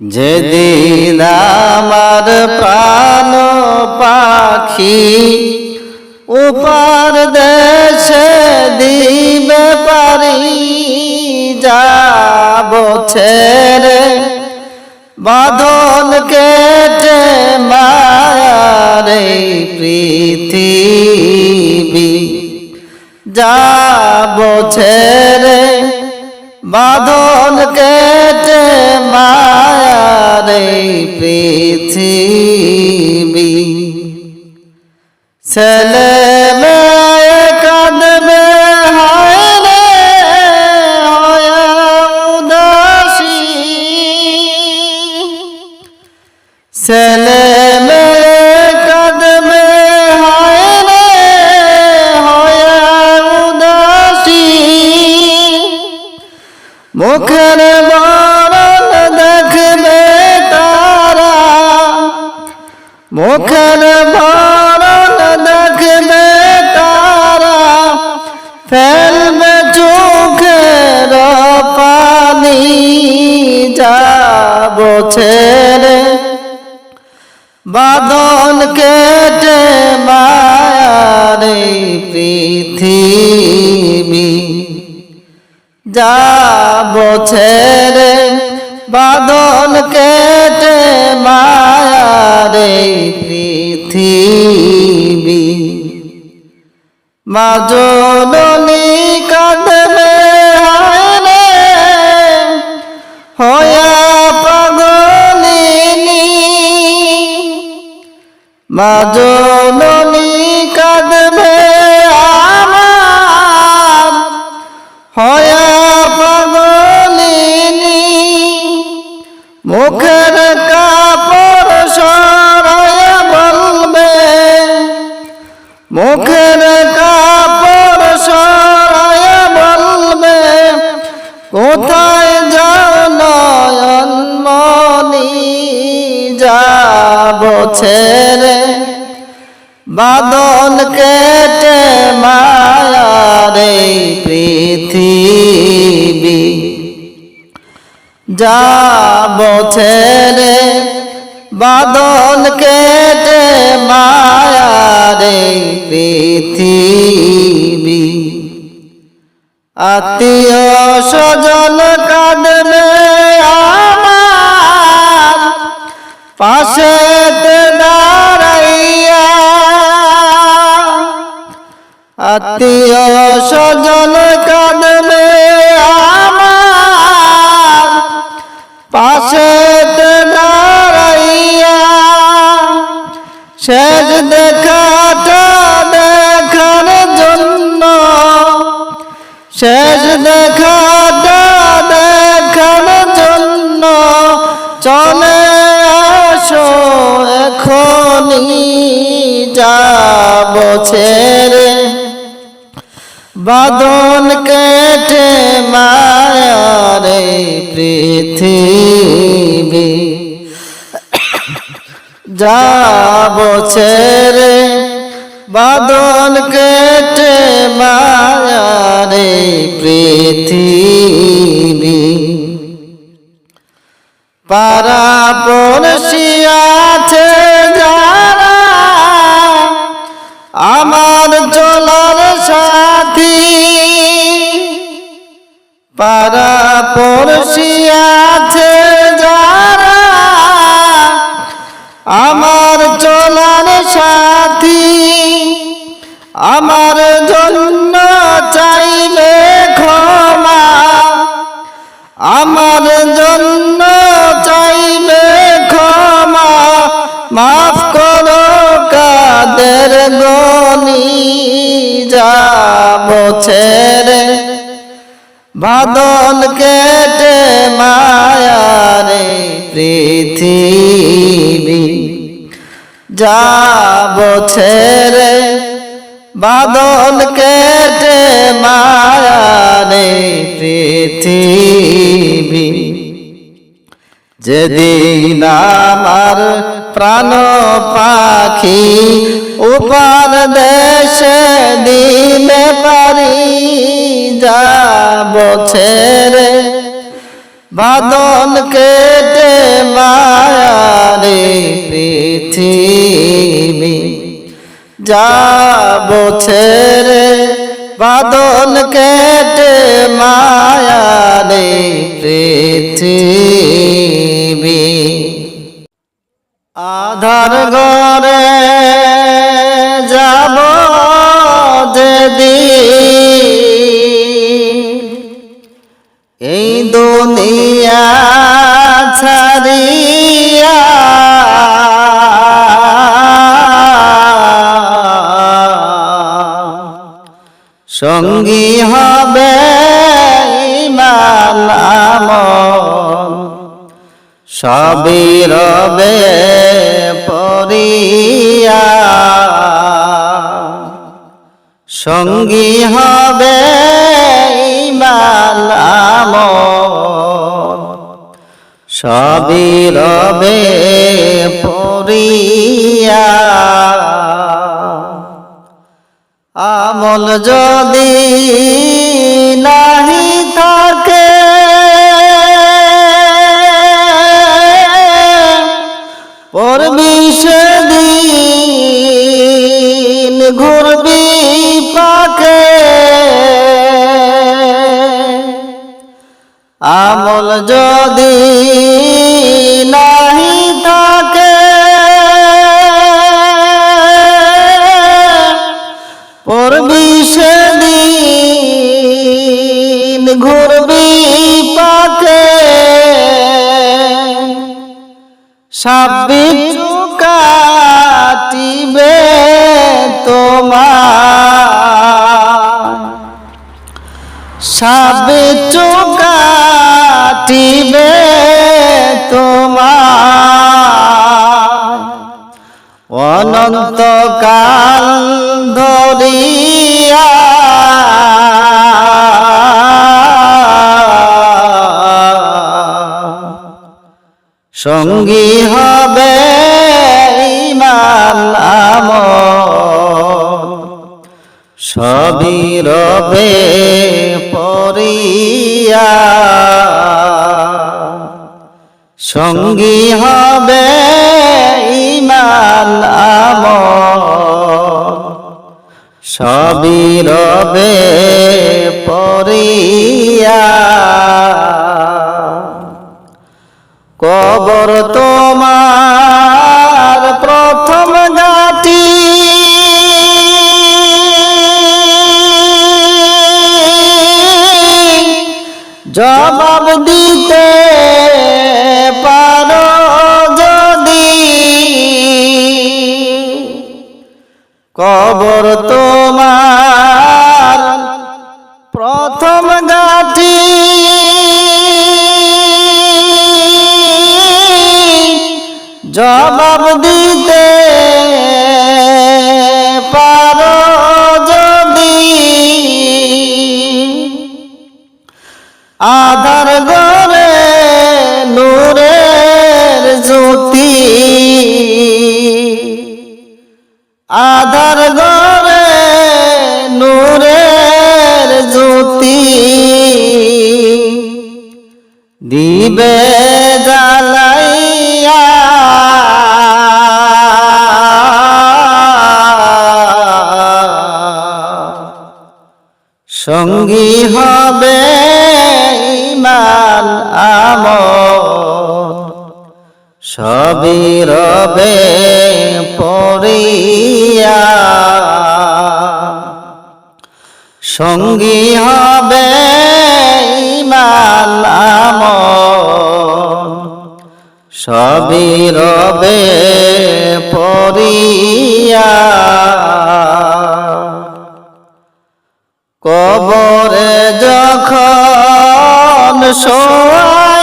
যেদিন আমার প্রাণ পাখি উপার দেশে দিবে পারি, যাব ছেড়ে বাঁধন কেটে মারে পৃথিবী, যাব ছেড়ে বাঁধন কেটে মারে পৃথিবী। ছেলে মুখের বরণ দেখবে তারা ফেলবে চোখের পানি যাব ছেড়ে বাদল কেটে মায়ারে পৃথিবী যাব ছেড়ে বাদল কেটে মায়ারে পৃথিবী। মাজনী কাঁদবে হায়রে হয়া পাগলিনী। মাজনী মুখের কাপড় সরায় বলবে, মুখের কাপড় সরায় বলবে, কোথায় যাও মনি যাব ছেড়ে? বাদল কেটে মায়ারে পৃথিবী। যাব ছেড়ে বাদল কেটে মায়ারে পৃথিবী। আত্মীয় স্বজন কাঁদবে আমার পাশে দাঁড়াইয়া। আত্মীয় স্বজন শেষ দেখাটা দেখার জন্য। শেষ দেখাটা দেখার জন্য। চলে আসো এখনই, যাব ছেড়ে। বাদল কেটে মায়ারে পৃথিবী। যাব ছেড়ে বাদল কেটে মায়ারে পৃথিবী। পারা বাদল কেটে মায়ারে পৃথিবী। যাব ছেড়ে বাদল কেটে মায়ারে পৃথিবী। যেদিন আমার প্রাণ পাখি উপার দেশে দিলে পারি যাব ছেড়ে বাদন কেটে মায়ারে পৃথিবী। যাব ছেড়ে বাদন কেটে মায়ারে পৃথিবী। আধার ঘরে সঙ্গী হবে ইমান আমল। সবই পরিয়া। সঙ্গী হবে সবই রবে পরিয়া আমল যদি নাহি থাকে পরবি সেদিন ঘুরবি পাকে আমল যদি নাহি থাকে পরবি সেদিন ঘুরবি পাকে। সাবিত কাটিবে তোমার। সাবিত কাটিবে তোমার। অনন্তকাল ধরিয়া সঙ্গী হবে ইমান আমল। সবই রবে সঙ্গী হবে ইমান আমল। সবই রবে পরিয়া। কবর তোমার প্রথম গাটি জবাব দিতে কবর তোমার সবই রবে পরিয়া সঙ্গী হবে ইমান আমল। সবই রবে পরিয়া কবরে যখন শোয়াইবে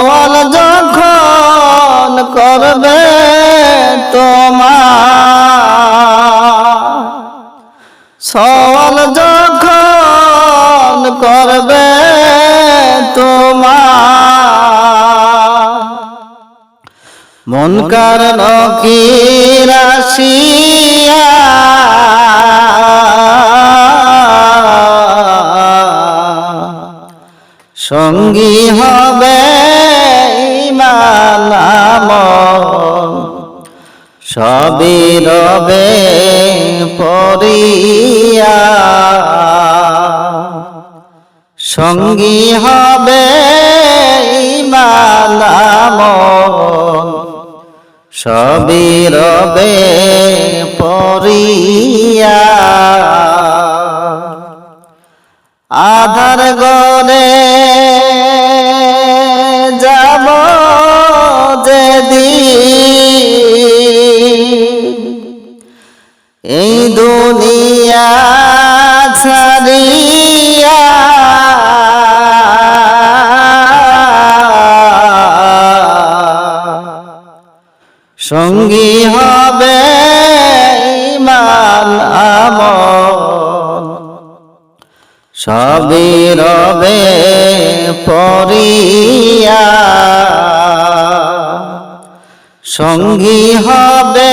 সওয়াল যখন করবে তোমার? সওয়াল যখন করবে তোমার? মন কারণ রাশিয়া সঙ্গী হবে আমল সবই রবে পরিয়া সঙ্গী হবে আমল সবই রবে পরিয়া আধার গরে দুনিয়া ছাড়িয়া সঙ্গী হবে ইমান আমল। সবই রবে পরিয়া সঙ্গী হবে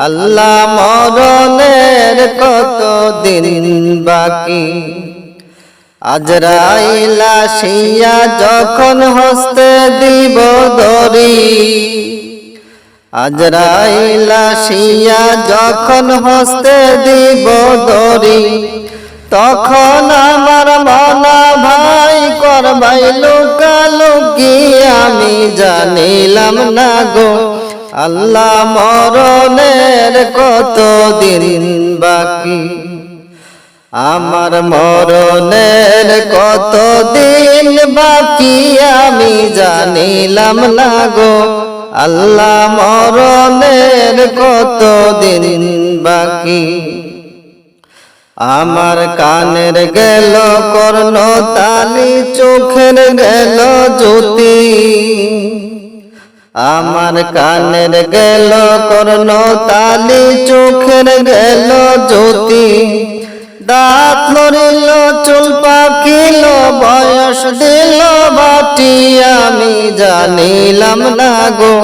আল্লাহ মরণের কত দিন বাকি? আজরাইলা শিয়া যখন হস্তে দিব দরি আজরাইলা শিয়া যখন হস্তে দিব দরি তখন আমার মনা ভাই করবাই লুকালুকি, আমি জানিলাম না গো আল্লাহ মরণের কত দিন বাকি? আমার মরণের কত দিন বাকি আমি জানিলাম না গো। আল্লাহ মরণের কত দিন বাকি? আমার কানের গেল কর্ণ তালি চোখের গেল জ্যোতি। আমার কানের গেল কর্ণ তালি চোখের গেল জ্যোতি। দাঁত লড়িল চুল পাকিল বয়স দিল বাটি, আমি জানিলাম না গো।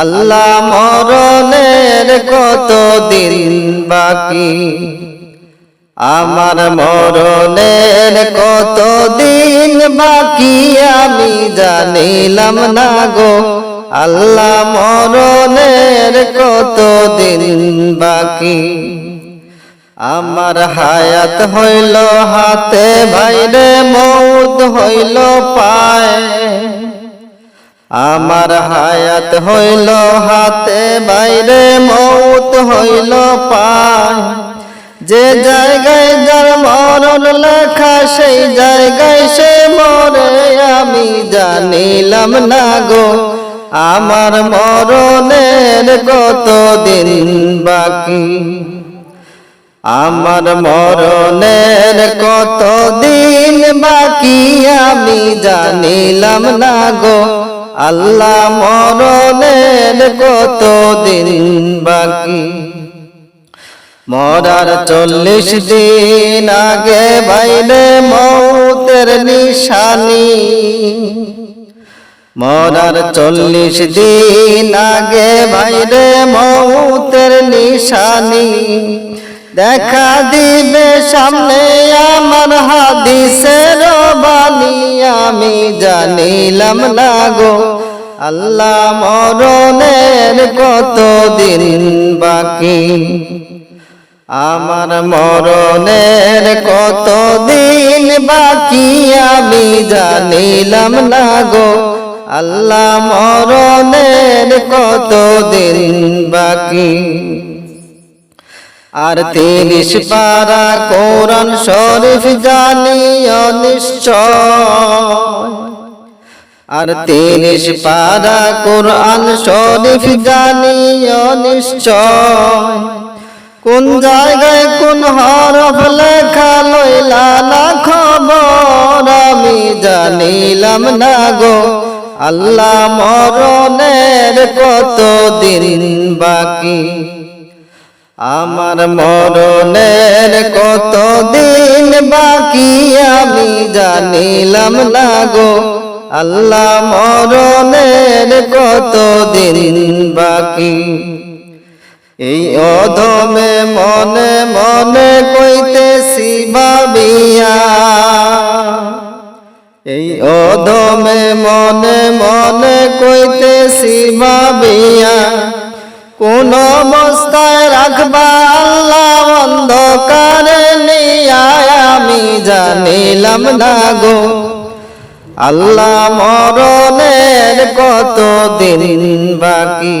আল্লাহ মরণের কত দিন বাকি? আমার মরণের কত দিন বাকি আমি জানিলাম না গো। আল্লাহ মরণের কত দিন বাকি? আমার হায়াত হইল হাতে, ভাইরে মৌত হইল পায়। আমার হায়াত হইল হাতে বাইরে মৌত হইল পায়। যে জায়গায় যার মরণ লেখা, সেই জায়গায় সে মরে। আমি জানিলাম না গো, আমার মরণের কত দিন বাকি? আমার মরণের কত দিন বাকি? আমি জানিলাম না গো, আল্লাহ মরণের কত দিন বাকি? মরার চল্লিশ দিন আগে বাইরে মৌতের নিশানি। মরার চল্লিশ দিন আগে বাইরে মৌতের নিশানি। দেখা দিবে সামনে আমার হাদিসের বাণী, আমি জানিলাম না গো। আল্লাহ কত দিন বাকি? আমার মরণের কত দিন বাকি আমি জানিলাম না গো। আল্লাহ মরণের কত দিন বাকি। আর তিরিশ পারা কোরআন শরীফ জানিও নিশ্চয়। আর তিরিশ পারা কোরআন শরীফ জানিও নিশ্চয়। কোন জায়গায় কোন হরফ লেখা লইলা না খবর? আমি জানিলাম না গো আল্লাহ মরণের কত দিন বাকি? আমার মরণের কত দিন বাকি? আমি জানিলাম না গো আল্লাহ মরণের কত দিন বাকি? এই অধমে মনে মনে কইতেছি ভাবিয়া এই অধমে মনে মনে কইতেছি ভাবিয়া কোন অবস্থায় রাখবা আল্লাহ অন্ধকারে নিয়া, আমি জানিলাম না গো। আল্লাহ মরণের কত দিন বাকি?